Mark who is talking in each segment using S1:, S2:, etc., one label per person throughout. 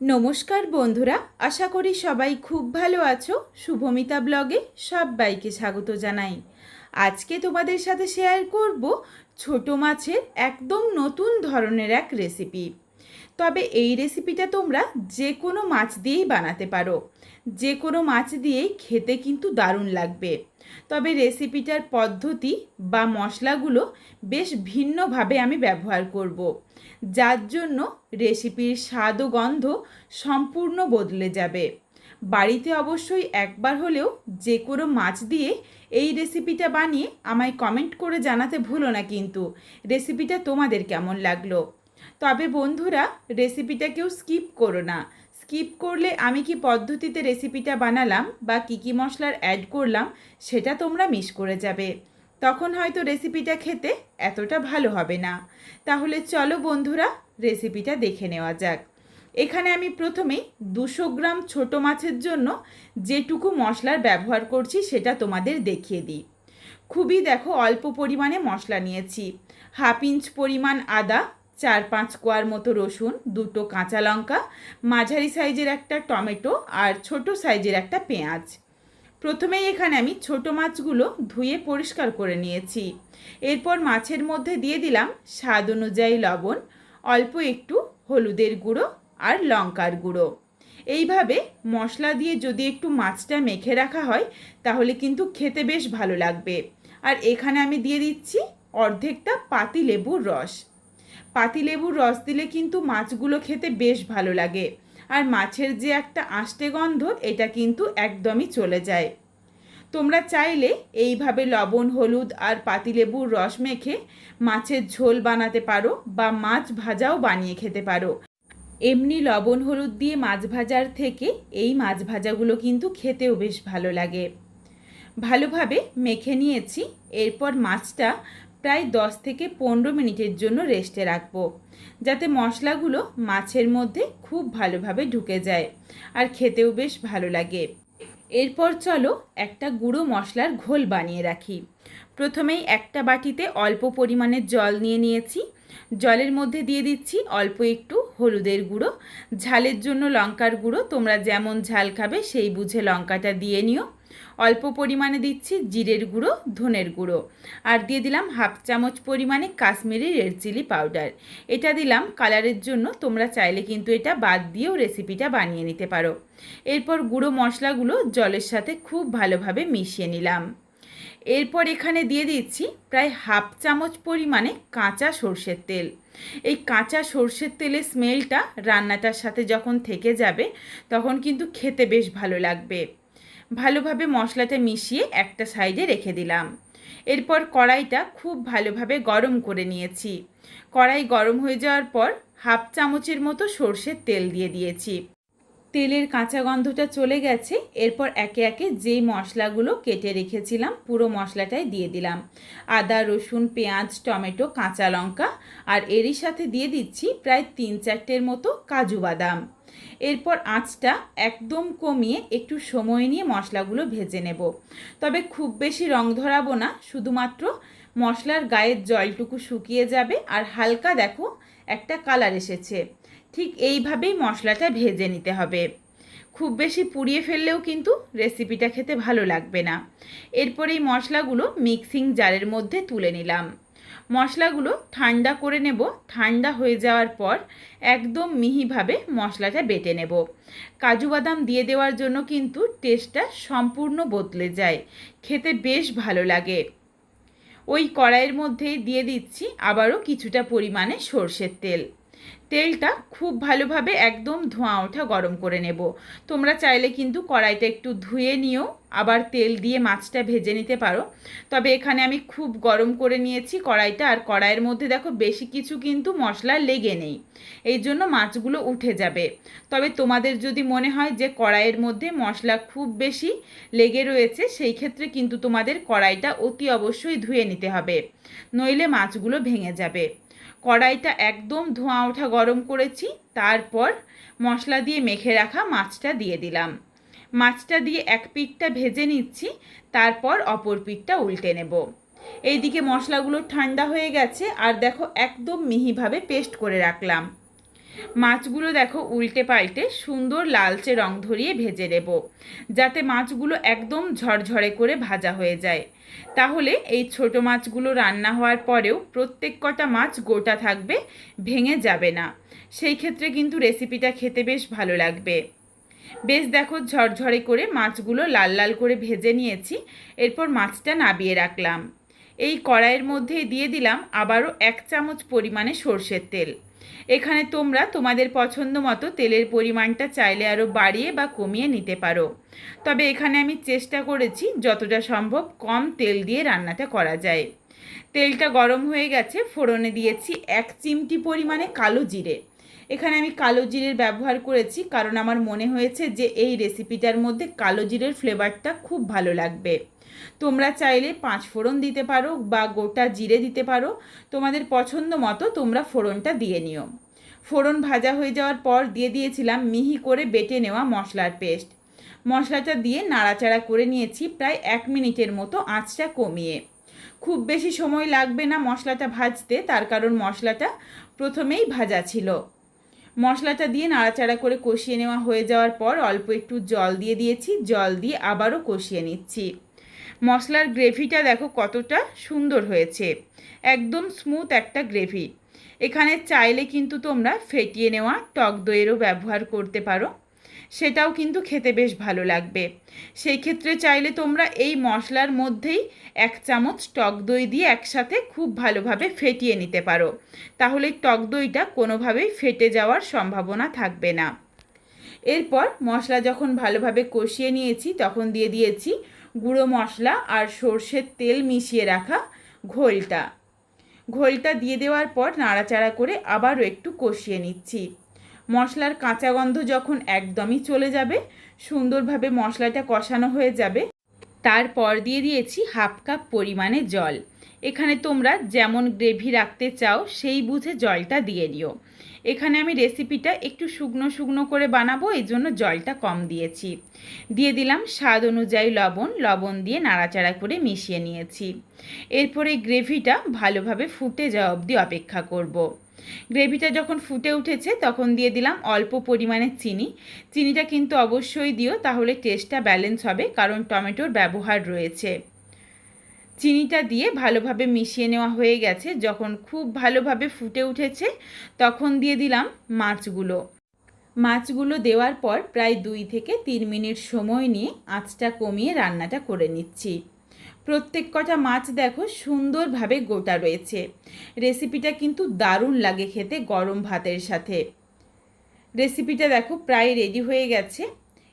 S1: নমস্কার বন্ধুরা, আশা করি সবাই খুব ভালো আছো। শুভমিতা ব্লগে সবাইকে স্বাগত জানাই। আজকে তোমাদের সাথে শেয়ার করব ছোট মাছের একদম নতুন ধরনের এক রেসিপি তবে এই রেসিপিটা তোমরা যে কোনো মাছ দিয়েই বানাতে পারো। যে কোনো মাছ দিয়েই খেতে কিন্তু দারুণ লাগবে। তবে রেসিপিটার পদ্ধতি বা মশলাগুলো বেশ ভিন্নভাবে আমি ব্যবহার করব। যার জন্য রেসিপির স্বাদ ও গন্ধ সম্পূর্ণ বদলে যাবে। বাড়িতে অবশ্যই একবার হলেও যে কোনো মাছ দিয়ে এই রেসিপিটা বানিয়ে আমায় কমেন্ট করে জানাতে ভুলো না কিন্তু। রেসিপিটা তোমাদের কেমন লাগল? তবে বন্ধুরা, রেসিপিটা কেউ স্কিপ করো না। স্কিপ করলে আমি কি পদ্ধতিতে রেসিপিটা বানালাম বা কী কী মশলার অ্যাড করলাম, সেটা তোমরা মিস করে যাবে। তখন হয়তো রেসিপিটা খেতে এতটা ভালো হবে না। তাহলে চলো বন্ধুরা রেসিপিটা দেখে নেওয়া যাক। এখানে আমি প্রথমেই দুশো গ্রাম ছোট মাছের জন্য যেটুকু মশলার ব্যবহার করছি, সেটা তোমাদের দেখিয়ে দিই। খুবই দেখো অল্প পরিমাণে মশলা নিয়েছি। হাফ ইঞ্চ পরিমাণ আদা চার পাঁচ কোয়ার মতো রসুন, দুটো কাঁচা লঙ্কা, মাঝারি সাইজের একটা টমেটো আর ছোট সাইজের একটা পেঁয়াজ। প্রথমেই এখানে আমি ছোট মাছগুলো ধুয়ে পরিষ্কার করে নিয়েছি। এরপর মাছের মধ্যে দিয়ে দিলাম স্বাদ অনুযায়ী লবণ, অল্প একটু হলুদের গুঁড়ো আর লঙ্কার গুঁড়ো। এইভাবে মশলা দিয়ে যদি একটু মাছটা মেখে রাখা হয়, তাহলে কিন্তু খেতে বেশ ভালো লাগবে। আর এখানে আমি দিয়ে দিচ্ছি অর্ধেকটা পাতি লেবুর রস। পাতি লেবুর রস দিলে কিন্তু মাছগুলো খেতে বেশ ভালো লাগে। আর মাছের যে একটা আষ্টে গন্ধ, এটা কিন্তু একদমই চলে যায়। তোমরা চাইলে এইভাবে লবণ, হলুদ আর পাতিলেবুর রস মেখে মাছের ঝোল বানাতে পারো বা মাছ ভাজাও বানিয়ে খেতে পারো। এমনি লবণ, হলুদ দিয়ে মাছ ভাজার থেকে এই মাছ ভাজাগুলো কিন্তু খেতেও বেশ ভালো লাগে। ভালোভাবে মেখে নিয়েছি, এরপর মাছটা প্রায় দশ থেকে পনেরো মিনিটের জন্য রেস্টে রাখব। যাতে মশলাগুলো মাছের মধ্যে খুব ভালোভাবে ঢুকে যায় আর খেতেও বেশ ভালো লাগে। এরপর চলো একটা গুঁড়ো মশলার ঘোল বানিয়ে রাখি। প্রথমেই একটা বাটিতে অল্প পরিমাণে জল নিয়ে নিয়েছি। জলের মধ্যে দিয়ে দিচ্ছি অল্প একটু হলুদের গুঁড়ো। ঝালের জন্য লঙ্কার গুঁড়ো, তোমরা যেমন ঝাল খাবে সেই বুঝে লঙ্কাটা দিয়ে নিও। অল্প পরিমাণে দিচ্ছি জিরের গুঁড়ো, ধনের গুঁড়ো। আর দিয়ে দিলাম হাফ চামচ পরিমাণে কাশ্মীরি রেড চিলি পাউডার। এটা দিলাম কালারের জন্য, তোমরা চাইলে কিন্তু এটা বাদ দিয়েও রেসিপিটা বানিয়ে নিতে পারো। এরপর গুঁড়ো মশলাগুলো জলের সাথে খুব ভালোভাবে মিশিয়ে নিলাম। এরপর এখানে দিয়ে দিচ্ছি প্রায় হাফ চামচ পরিমাণে কাঁচা সর্ষের তেল। এই কাঁচা সর্ষের তেলের স্মেলটা রান্নাটার সাথে যখন থেকে যাবে, তখন কিন্তু খেতে বেশ ভালো লাগবে। ভালোভাবে মশলাটা মিশিয়ে একটা সাইডে রেখে দিলাম। এরপর কড়াইটা খুব ভালোভাবে গরম করে নিয়েছি। কড়াই গরম হয়ে যাওয়ার পর হাফ চামচের মতো সর্ষের তেল দিয়ে দিয়েছি। তেলের কাঁচা গন্ধটা চলে গেছে, এরপর একে একে যেই মশলাগুলো কেটে রেখেছিলাম পুরো মশলাটাই দিয়ে দিলাম। আদা, রসুন, পেঁয়াজ, টমেটো, কাঁচা লঙ্কা আর এরই সাথে দিয়ে দিচ্ছি প্রায় তিন চারটের মতো কাজু বাদাম। এরপর আঁচটা একদম কমিয়ে একটু সময় নিয়ে মশলাগুলো ভেজে নেব। তবে খুব বেশি রং ধরাবো না, শুধুমাত্র মশলার গায়ের জলটুকু শুকিয়ে যাবে আর হালকা দেখো একটা কালার এসেছে। ঠিক এইভাবেই মশলাটা ভেজে নিতে হবে। খুব বেশি পুড়িয়ে ফেললেও কিন্তু রেসিপিটা খেতে ভালো লাগবে না। এরপর এই মশলাগুলো মিক্সিং জারের মধ্যে তুলে নিলাম। মশলাগুলো ঠান্ডা করে নেব। ঠান্ডা হয়ে যাওয়ার পর একদম মিহিভাবে মশলাটা বেটে নেব। কাজু বাদাম দিয়ে দেওয়ার জন্য কিন্তু টেস্টটা সম্পূর্ণ বদলে যায়। খেতে বেশ ভালো লাগে। ওই কড়াইয়ের মধ্যে দিয়ে দিচ্ছি আবারও কিছুটা পরিমাণে সর্ষের তেল। তেলটা খুব ভালোভাবে একদম ধোঁয়া ওঠা গরম করে নেব। তোমরা চাইলে কিন্তু কড়াইটা একটু ধুয়ে নিও আবার তেল দিয়ে মাছটা ভেজে নিতে পারো। তবে এখানে আমি খুব গরম করে নিয়েছি কড়াইটা আর কড়াইয়ের মধ্যে দেখো বেশি কিছু কিন্তু মশলা লেগে নেই। এই জন্য মাছগুলো উঠে যাবে। তবে তোমাদের যদি মনে হয় যে কড়াইয়ের মধ্যে মশলা খুব বেশি লেগে রয়েছে, সেই ক্ষেত্রে কিন্তু তোমাদের কড়াইটা অতি অবশ্যই ধুয়ে নিতে হবে। নইলে মাছগুলো ভেঙে যাবে। কড়াইটা একদম ধোঁয়া ওঠা গরম করেছি, তারপর মশলা দিয়ে মেখে রাখা মাছটা দিয়ে দিলাম। মাছটা দিয়ে এক পিঠটা ভেজে নিচ্ছি, তারপর অপর পিঠটা উল্টে নেব। এইদিকে মশলাগুলো ঠান্ডা হয়ে গেছে, আর দেখো একদম মিহিভাবে পেস্ট করে রাখলাম। মাছগুলো দেখো উল্টে পাল্টে সুন্দর লালচে রং ধরিয়ে ভেজে নেব, যাতে মাছগুলো একদম ঝরঝরে করে ভাজা হয়ে যায়। তাহলে এই ছোট মাছগুলো রান্না হওয়ার পরেও প্রত্যেক কটা মাছ গোটা থাকবে, ভেঙে যাবে না। সেই ক্ষেত্রে কিন্তু রেসিপিটা খেতে বেশ ভালো লাগবে। বেশ দেখো ঝরঝরে করে মাছগুলো লাল লাল করে ভেজে নিয়েছি, এরপর মাছটা নাবিয়ে রাখলাম। এই কড়াইয়ের মধ্যে দিয়ে দিলাম আবারও এক চামচ পরিমাণে সর্ষের তেল। এখানে তোমরা তোমাদের পছন্দ মতো তেলের পরিমাণটা চাইলে আরও বাড়িয়ে বা কমিয়ে নিতে পারো। তবে এখানে আমি চেষ্টা করেছি যতটা সম্ভব কম তেল দিয়ে রান্নাটা করা যায়। তেলটা গরম হয়ে গেছে, ফোড়নে দিয়েছি এক চিমটি পরিমাণে কালো জিরে। এখানে আমি কালো জিরের ব্যবহার করেছি, কারণ আমার মনে হয়েছে যে এই রেসিপিটার মধ্যে কালো জিরের ফ্লেভারটা খুব ভালো লাগবে। তোমরা চাইলে পাঁচ ফোড়ন দিতে পারো বা গোটা জিরে দিতে পারো, তোমাদের পছন্দ মতো তোমরা ফোড়নটা দিয়ে নিও। ফোড়ন ভাজা হয়ে যাওয়ার পর দিয়ে দিয়েছিলাম মিহি করে বেটে নেওয়া মশলার পেস্ট। মশলাটা দিয়ে নাড়াচাড়া করে নিয়েছি প্রায় এক মিনিটের মতো আঁচটা কমিয়ে। খুব বেশি সময় লাগবে না মশলাটা ভাজতে, তার কারণ মশলাটা প্রথমেই ভাজা ছিল। মশলাটা দিয়ে নাড়াচাড়া করে কষিয়ে নেওয়া হয়ে যাওয়ার পর অল্প একটু জল দিয়ে দিয়েছি, জল দিয়ে আবারও কষিয়ে নিচ্ছি। মশলার গ্রেভিটা দেখো কতটা সুন্দর হয়েছে, একদম স্মুথ একটা গ্রেভি। এখানে চাইলে কিন্তু তোমরা ফেটিয়ে নেওয়া টক দইয়েরও ব্যবহার করতে পারো। সেটাও কিন্তু খেতে বেশ ভালো লাগবে। সেই ক্ষেত্রে চাইলে তোমরা এই মশলার মধ্যেই এক চামচ টক দই দিয়ে একসাথে খুব ভালোভাবে ফেটিয়ে নিতে পারো। তাহলে টক দইটা কোনোভাবেই ফেটে যাওয়ার সম্ভাবনা থাকবে না। এরপর মশলা যখন ভালোভাবে কষিয়ে নিয়েছি, তখন দিয়ে দিয়েছি গুঁড়ো মশলা আর সর্ষের তেল মিশিয়ে রাখা ঘোলটা। ঘোলটা দিয়ে দেওয়ার পর নাড়াচাড়া করে আবারও একটু কষিয়ে নিচ্ছি। মশলার কাঁচা গন্ধ যখন একদমই চলে যাবে, সুন্দরভাবে মশলাটা কষানো হয়ে যাবে, তারপর দিয়ে দিয়েছি হাফ কাপ পরিমাণে জল। এখানে তোমরা যেমন গ্রেভি রাখতে চাও, সেই বুঝে জলটা দিয়ে দিও। এখানে আমি রেসিপিটা একটু শুকনো শুকনো করে বানাবো, এই জন্য জলটা কম দিয়েছি। দিয়ে দিলাম স্বাদ অনুযায়ী লবণ লবণ দিয়ে নাড়াচাড়া করে মিশিয়ে নিয়েছি। এরপরে গ্রেভিটা ভালোভাবে ফুটে যাওয়া অবধি অপেক্ষা করব। গ্রেভিটা যখন ফুটে উঠেছে, তখন দিয়ে দিলাম অল্প পরিমাণে চিনি। চিনিটা কিন্তু অবশ্যই দিও, তাহলে টেস্টটা ব্যালেন্স হবে, কারণ টমেটোর ব্যবহার রয়েছে। চিনিটা দিয়ে ভালোভাবে মিশিয়ে নেওয়া হয়ে গেছে। যখন খুব ভালোভাবে ফুটে উঠেছে, তখন দিয়ে দিলাম মাছগুলো। মাছগুলো দেওয়ার পর প্রায় দুই থেকে তিন মিনিট সময় নিয়ে আঁচটা কমিয়ে রান্নাটা করে নিচ্ছি। প্রত্যেক কটা মাছ দেখো সুন্দরভাবে গোটা রয়েছে। রেসিপিটা কিন্তু দারুণ লাগে খেতে গরম ভাতের সাথে। রেসিপিটা দেখো প্রায় রেডি হয়ে গেছে।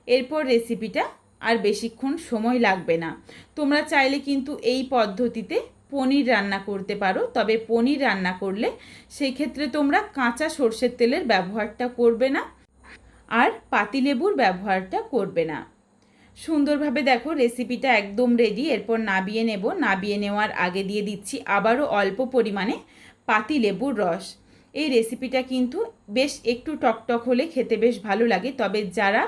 S1: এরপর রেসিপিটা আর বেশিক্ষণ সময় লাগবে না। তোমরা চাইলে কিন্তু এই পদ্ধতিতে পনির রান্না করতে পারো, তবে পনির রান্না করলে সেই ক্ষেত্রে তোমরা কাঁচা সর্ষের তেলের ব্যবহারটা করবে না আর পাতিলেবুর ব্যবহারটা করবে না। সুন্দরভাবে দেখো রেসিপিটা একদম রেডি এরপর নাবিয়ে নেব। নাবিয়ে নেওয়ার আগে দিয়ে দিচ্ছি আবারও অল্প পরিমাণে পাতিলেবুর রস। এই রেসিপিটা কিন্তু বেশ একটু টকটক হলে খেতে বেশ ভালো লাগে, তবে যারা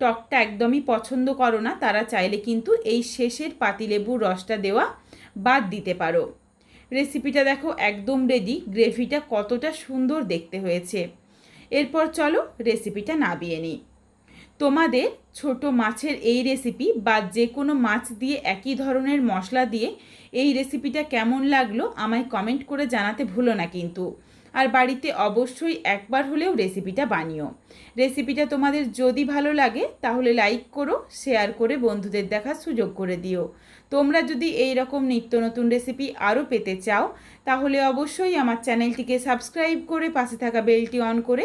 S1: টকটা একদমই পছন্দ করো না, তারা চাইলে কিন্তু এই শেষের পাতিলেবুর রসটা দেওয়া বাদ দিতে পারো। রেসিপিটা দেখো একদম রেডি গ্রেভিটা কতটা সুন্দর দেখতে হয়েছে। এরপর চলো রেসিপিটা নাবিয়ে নিই। তোমাদের ছোট মাছের এই রেসিপি বা যে কোনো মাছ দিয়ে একই ধরনের মশলা দিয়ে এই রেসিপিটা কেমন লাগল আমায় কমেন্ট করে জানাতে ভুলো না কিন্তু। আর বাড়িতে অবশ্যই একবার হলেও রেসিপিটা বানিও। রেসিপিটা তোমাদের যদি ভালো লাগে তাহলে লাইক করো শেয়ার করে বন্ধুদের দেখার সুযোগ করে দিও। তোমরা যদি এই রকম নিত্য নতুন রেসিপি আরও পেতে চাও, তাহলে অবশ্যই আমার চ্যানেলটিকে সাবস্ক্রাইব করে পাশে থাকা বেলটি অন করে